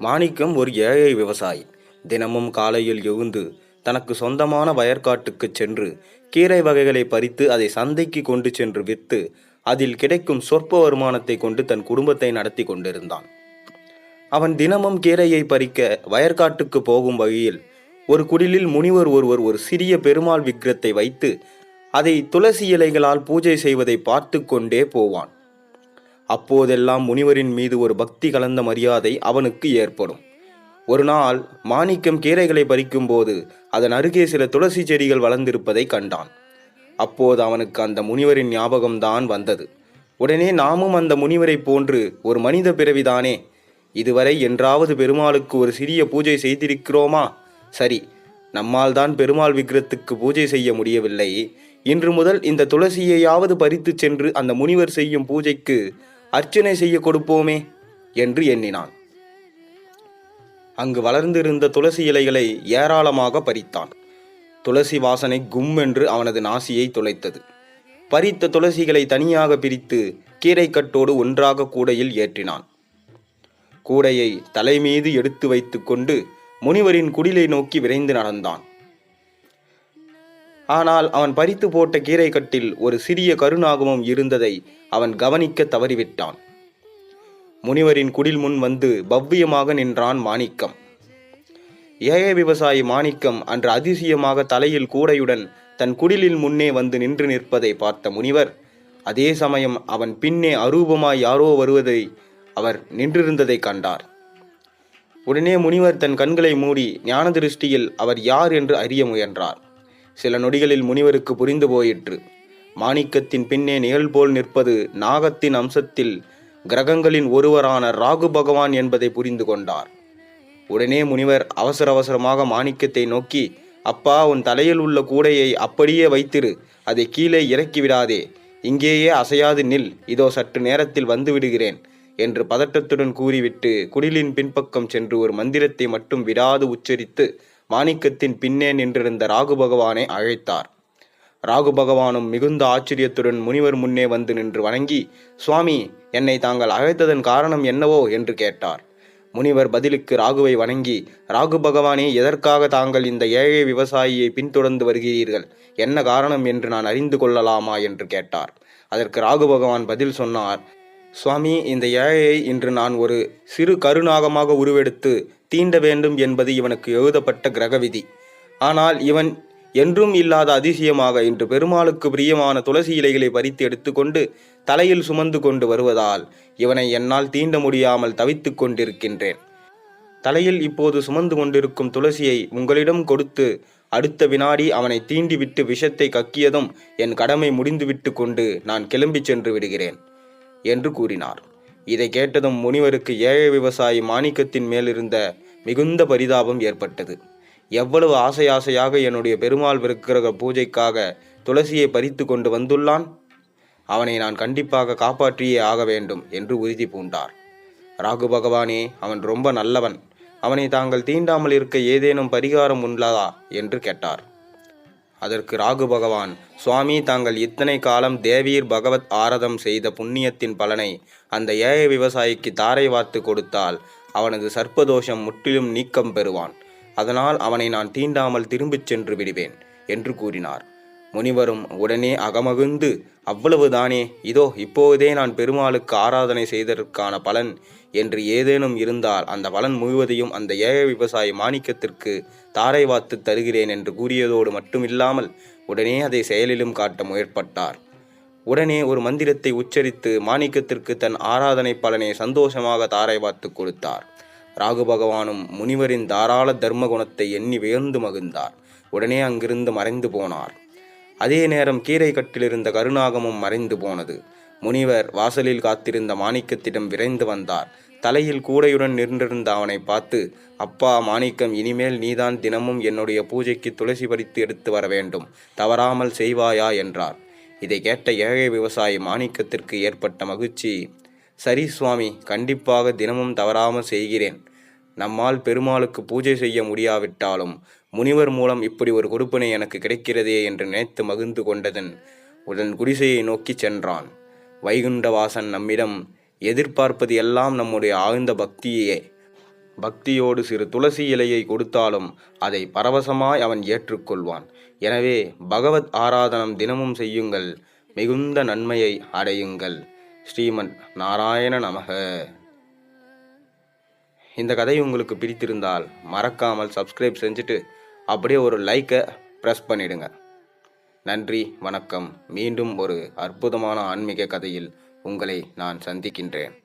மாணிக்கம் ஒரு ஏழை விவசாயி. தினமும் காலையில் எழுந்து தனக்கு சொந்தமான வயற்காட்டுக்கு சென்று கீரை வகைகளை பறித்து அதை சந்தைக்கு கொண்டு சென்று விற்று அதில் கிடைக்கும் சொற்ப வருமானத்தை கொண்டு தன் குடும்பத்தை நடத்தி கொண்டிருந்தான். அவன் தினமும் கீரையை பறிக்க வயற்காட்டுக்கு போகும் வகையில் ஒரு குடிலில் முனிவர் ஒருவர் ஒரு சிறிய பெருமாள் விக்கிரத்தை வைத்து அதை துளசி இலைகளால் பூஜை செய்வதை பார்த்து கொண்டே போவான். அப்போதெல்லாம் முனிவரின் மீது ஒரு பக்தி கலந்த மரியாதை அவனுக்கு ஏற்படும். ஒரு நாள் மாணிக்கம் கீரைகளை பறிக்கும்போது அதன் அருகே சில துளசி செடிகள் வளர்ந்திருப்பதை கண்டான். அப்போது அவனுக்கு அந்த முனிவரின் ஞாபகம்தான் வந்தது. உடனே நாமும் அந்த முனிவரைப் போன்று ஒரு மனித பிறவிதானே இதுவரை என்றாவது பெருமாளுக்கு ஒரு சிறிய பூஜை செய்திருக்கிறோமா? சரி நம்மால் தான் பெருமாள் விக்கிரத்துக்கு பூஜை செய்ய முடியவில்லை. இன்று முதல் இந்த துளசியையாவது பறித்துச் சென்று அந்த முனிவர் செய்யும் பூஜைக்கு அர்ச்சனை செய்ய கொடுப்போமே என்று எண்ணினான். அங்கு வளர்ந்திருந்த துளசி இலைகளை ஏராளமாக பறித்தான். துளசி வாசனை கும் என்று அவனது நாசியை துளைத்தது. பறித்த துளசிகளை தனியாக பிரித்து கீரைக்கட்டோடு ஒன்றாக கூடையில் ஏற்றினான். கூடையை தலைமீது எடுத்து வைத்துக்கொண்டு முனிவரின் குடிலை நோக்கி விரைந்து நடந்தான். ஆனால் அவன் பறித்து போட்ட கீரைக்கட்டில் ஒரு சிறிய கருநாகமும் இருந்ததை அவன் கவனிக்க தவறிவிட்டான். முனிவரின் குடில் முன் வந்து பவ்யமாக நின்றான் மாணிக்கம். ஏழை விவசாயி மாணிக்கம் அன்று அதிசயமாக தலையில் கூடையுடன் தன் குடிலில் முன்னே வந்து நின்று நிற்பதை பார்த்த முனிவர் அதே சமயம் அவன் பின்னே அரூபமாய் யாரோ வருவதை அவர் நின்றிருந்ததை கண்டார். உடனே முனிவர் தன் கண்களை மூடி ஞான திருஷ்டியில் அவர் யார் என்று அறிய முயன்றார். சில நொடிகளில் முனிவருக்கு புரிந்து போயிற்று. மாணிக்கத்தின் பின்னே நிகழ் போல் நிற்பது நாகத்தின் அம்சத்தில் கிரகங்களின் ஒருவரான ராகு பகவான் என்பதை புரிந்து கொண்டார். உடனே முனிவர் அவசர அவசரமாக மாணிக்கத்தை நோக்கி அப்பா உன் தலையில் உள்ள கூடையை அப்படியே வைத்திரு அதை கீழே இறக்கி விடாதே. இங்கேயே அசையாது நில் இதோ சற்று நேரத்தில் வந்து விடுகிறேன் என்று பதட்டத்துடன் கூறிவிட்டு குடிலின் பின்பக்கம் சென்று ஒரு மந்திரத்தை மட்டும் விடாது உச்சரித்து மாணிக்கத்தின் பின்னே நின்றிருந்த ராகு பகவானை அழைத்தார். ராகு பகவானும் மிகுந்த ஆச்சரியத்துடன் முனிவர் முன்னே வந்து நின்று வணங்கி சுவாமி என்னை தாங்கள் அழைத்ததன் காரணம் என்னவோ? என்று கேட்டார். முனிவர் பதிலுக்கு ராகுவை வணங்கி ராகு பகவானே எதற்காக தாங்கள் இந்த ஏழை விவசாயியை பின்தொடர்ந்து வருகிறீர்கள்? என்ன காரணம் என்று நான் அறிந்து கொள்ளலாமா? என்று கேட்டார். அதற்கு ராகு பகவான் பதில் சொன்னார் சுவாமி இந்த ஏழையை இன்று நான் ஒரு சிறு கருநாகமாக உருவெடுத்து தீண்ட வேண்டும் என்பது இவனுக்கு எழுதப்பட்ட கிரக விதி ஆனால் இவன் என்றும் இல்லாத அதிசயமாக இன்று பெருமாளுக்கு பிரியமான துளசி இலைகளை பறித்து எடுத்துக்கொண்டு தலையில் சுமந்து கொண்டு வருவதால் இவனை என்னால் தீண்ட முடியாமல் தவித்து கொண்டிருக்கின்றேன். தலையில் இப்போது சுமந்து கொண்டிருக்கும் துளசியை உங்களிடம் கொடுத்து அடுத்த வினாடி அவனை தீண்டிவிட்டு விஷத்தை கக்கியதும் என் கடமை முடிந்துவிட்டு கொண்டு நான் கிளம்பிச் சென்று விடுகிறேன். என்று கூறினார். இதை கேட்டதும் முனிவருக்கு ஏழை விவசாயி மாணிக்கத்தின் மேலிருந்த மிகுந்த பரிதாபம் ஏற்பட்டது. எவ்வளவு ஆசை ஆசையாக என்னுடைய பெருமாள் விருக்கிரக பூஜைக்காக துளசியை பறித்து கொண்டு வந்துள்ளான்? அவனை நான் கண்டிப்பாக காப்பாற்றியே ஆக வேண்டும் என்று உறுதி பூண்டார். ராகு பகவானே அவன் ரொம்ப நல்லவன். அவனை தாங்கள் தீண்டாமல் இருக்க ஏதேனும் பரிகாரம் உள்ளதா என்று கேட்டார். அதற்கு ராகு பகவான் சுவாமி தாங்கள் இத்தனை காலம் தேவீர் பகவத் ஆரதம் செய்த புண்ணியத்தின் பலனை அந்த ஏழை விவசாயிக்கு தாரை வார்த்து கொடுத்தால் அவனது சர்ப்பதோஷம் முற்றிலும் நீக்கம் பெறுவான். அதனால் அவனை நான் தீண்டாமல் திரும்பிச் சென்று விடுவேன் என்று கூறினார். முனிவரும் உடனே அகமகிழ்ந்து அவ்வளவுதானே இதோ இப்போதே நான் பெருமாளுக்கு ஆராதனை செய்ததற்கான பலன் என்று ஏதேனும் இருந்தால் அந்த பலன் முழுவதையும் அந்த ஏழை விவசாயி மாணிக்கத்திற்கு தாரை வாத்து தருகிறேன் என்று கூறியதோடு மட்டுமில்லாமல் உடனே அதை செயலிலும் காட்ட முயற்பட்டார். உடனே ஒரு மந்திரத்தை உச்சரித்து மாணிக்கத்திற்கு தன் ஆராதனை பலனை சந்தோஷமாக தாரை வாத்து கொடுத்தார். ராகு பகவானும் முனிவரின் தாராள தர்ம குணத்தை எண்ணி வியந்து மகிழ்ந்தார். உடனே அங்கிருந்து மறைந்து போனார். அதே நேரம் கீரை கட்டிலிருந்த கருணாகமும் மறைந்து போனது. முனிவர் வாசலில் காத்திருந்த மாணிக்கத்திடம் விரைந்து வந்தார். தலையில் கூடையுடன் நின்றிருந்த அவனை பார்த்து அப்பா மாணிக்கம் இனிமேல் நீதான் தினமும் என்னுடைய பூஜைக்கு துளசி பறித்து எடுத்து வர வேண்டும். தவறாமல் செய்வாயா? என்றார். இதை கேட்ட ஏழை விவசாயி மாணிக்கத்திற்கு ஏற்பட்ட மகிழ்ச்சி சரி சுவாமி கண்டிப்பாக தினமும் தவறாமல் செய்கிறேன். நம்மால் பெருமாளுக்கு பூஜை செய்ய முடியாவிட்டாலும் முனிவர் மூலம் இப்படி ஒரு கொடுப்பினை எனக்கு கிடைக்கிறதே என்று நினைத்து மகிழ்ந்து கொண்டதன் உடன் குடிசையை நோக்கிச் சென்றான். வைகுண்டவாசன் நம்மிடம் எதிர்பார்ப்பது எல்லாம் நம்முடைய ஆழ்ந்த பக்தியே. பக்தியோடு சிறு துளசி இலையை கொடுத்தாலும் அதை பரவசமாய் அவன் ஏற்றுக்கொள்வான். எனவே பகவத் ஆராதனம் தினமும் செய்யுங்கள். மிகுந்த நன்மையை அடையுங்கள். ஸ்ரீமன் நாராயண நமக. இந்த கதை உங்களுக்கு பிடித்திருந்தால் மறக்காமல் சப்ஸ்கிரைப் செஞ்சுட்டு அப்படியே ஒரு லைக்கை ப்ரெஸ் பண்ணிடுங்க. நன்றி வணக்கம். மீண்டும் ஒரு அற்புதமான ஆன்மீக கதையில் உங்களை நான் சந்திக்கின்றேன்.